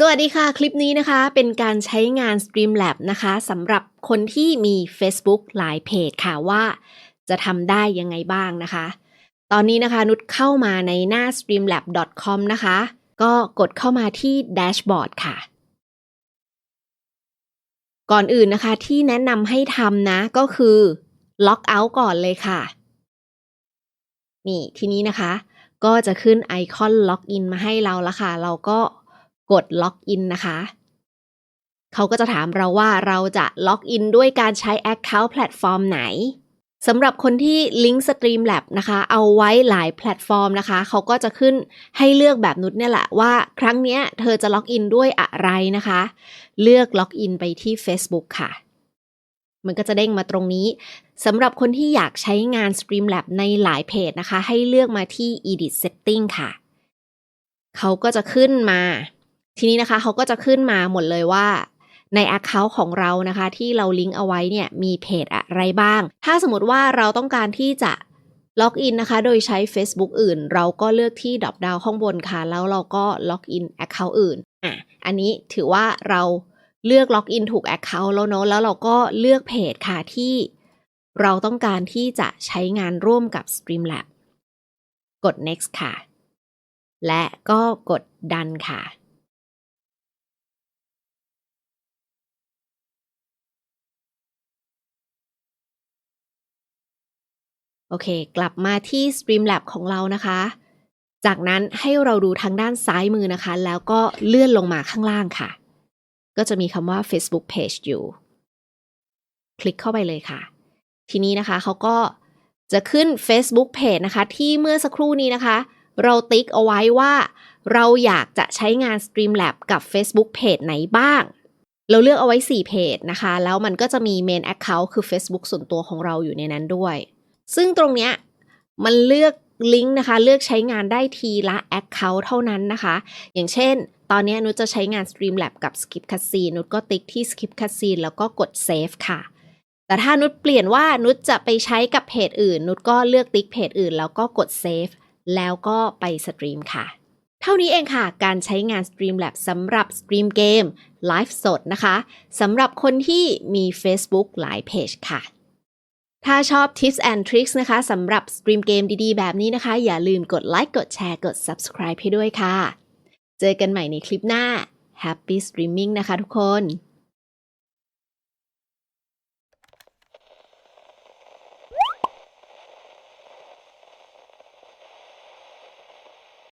สวัสดีค่ะ คลิปนี้นะคะ เป็นการใช้งาน Streamlab นะคะสำหรับคนที่มี Facebook หลายเพจค่ะว่า จะทำได้ยังไงบ้างนะคะ ตอนนี้นะคะนุชเข้ามาในหน้า streamlab.com นะคะ ก็กดเข้ามาที่แดชบอร์ดค่ะ ก่อนอื่นนะคะที่แนะนำให้ทำนะก็คือล็อกเอาท์ก่อนเลยค่ะ นี่ทีนี้นะคะ ก็จะขึ้นไอคอนล็อกอินมาให้เราแล้วค่ะ เราก็ กดล็อกอินนะคะ เขาก็จะถามเราว่าเราจะล็อกอินด้วยการใช้ Account แพลตฟอร์มไหนสำหรับคนที่ลิงก์ Streamlab นะคะ เอาไว้หลายแพลตฟอร์มนะคะ เขาก็จะขึ้นให้เลือกแบบนุชเนี่ยแหละว่าครั้งเนี้ยเธอจะล็อกอินด้วยอะไรนะคะ เลือกล็อกอินไปที่ Facebook ค่ะ มันก็จะเด้งมาตรงนี้สำหรับคนที่อยากใช้งาน Streamlab ในหลายเพจนะคะ ให้เลือกมาที่ Edit Setting ค่ะ เขาก็จะขึ้นมา ทีนี้นะคะเขาก็จะขึ้นมาหมดเลยว่าใน Account ของเรานะคะ ที่เราลิงก์เอาไว้เนี่ยมีเพจอะไรบ้าง ถ้าสมมติว่าเราต้องการที่จะล็อกอินนะคะ โดยใช้ Facebook อื่น เราก็เลือกที่ดรอปดาวข้างบนค่ะ แล้วเราก็ล็อกอิน Account อื่นอะอันนี้ถือว่าเราเลือกล็อกอินถูก Account แล้วเนาะแล้วเราก็เลือกเพจค่ะที่เราต้องการที่จะใช้งานร่วมกับ Streamlab กด next ค่ะ และก็กด done ค่ะ โอเค กลับมาที่ Streamlab ของเรานะคะ จากนั้นให้เราดูทางด้านซ้ายมือนะคะ แล้วก็เลื่อนลงมาข้างล่างค่ะ ก็จะมีคำว่า Facebook Page อยู่ คลิกเข้าไปเลยค่ะ ทีนี้นะคะเขาก็จะขึ้น Facebook Page นะคะ ที่เมื่อสักครู่นี้นะคะ เราติ๊กเอาไว้ว่า เราอยากจะใช้งาน Streamlab กับ Facebook Page ไหนบ้าง เราเลือกเอาไว้4เพจนะคะ แล้วมันก็จะมี Main Account คือ Facebook ส่วนตัวของเราอยู่ในนั้นด้วย ซึ่งตรงเนี้ยมันเลือกลิงก์นะคะ เลือกใช้งานได้ทีละ Account เท่านั้นนะคะ อย่างเช่น ตอนนี้นุชจะใช้งาน Streamlab กับ Skip Cutscene นุชก็ติ๊กที่ Skip Cutscene แล้วก็กด Save ค่ะ แต่ถ้านุชเปลี่ยนว่านุชจะไปใช้กับเพจอื่น นุชก็เลือกติ๊กเพจอื่น แล้วก็กด Save แล้วก็ไปสตรีมค่ะ เท่านี้เองค่ะ การใช้งาน Streamlab สำหรับสตรีมเกมไลฟ์สดนะคะสำหรับคนที่มี Facebook หลายเพจค่ะ ถ้าชอบ Tips and Tricks นะคะสำหรับสตรีมเกมดีๆ แบบนี้นะคะ อย่าลืมกดไลค์กดแชร์กด Subscribe ให้ด้วยค่ะ เจอกันใหม่ในคลิปหน้า Happy Streaming นะคะทุกคน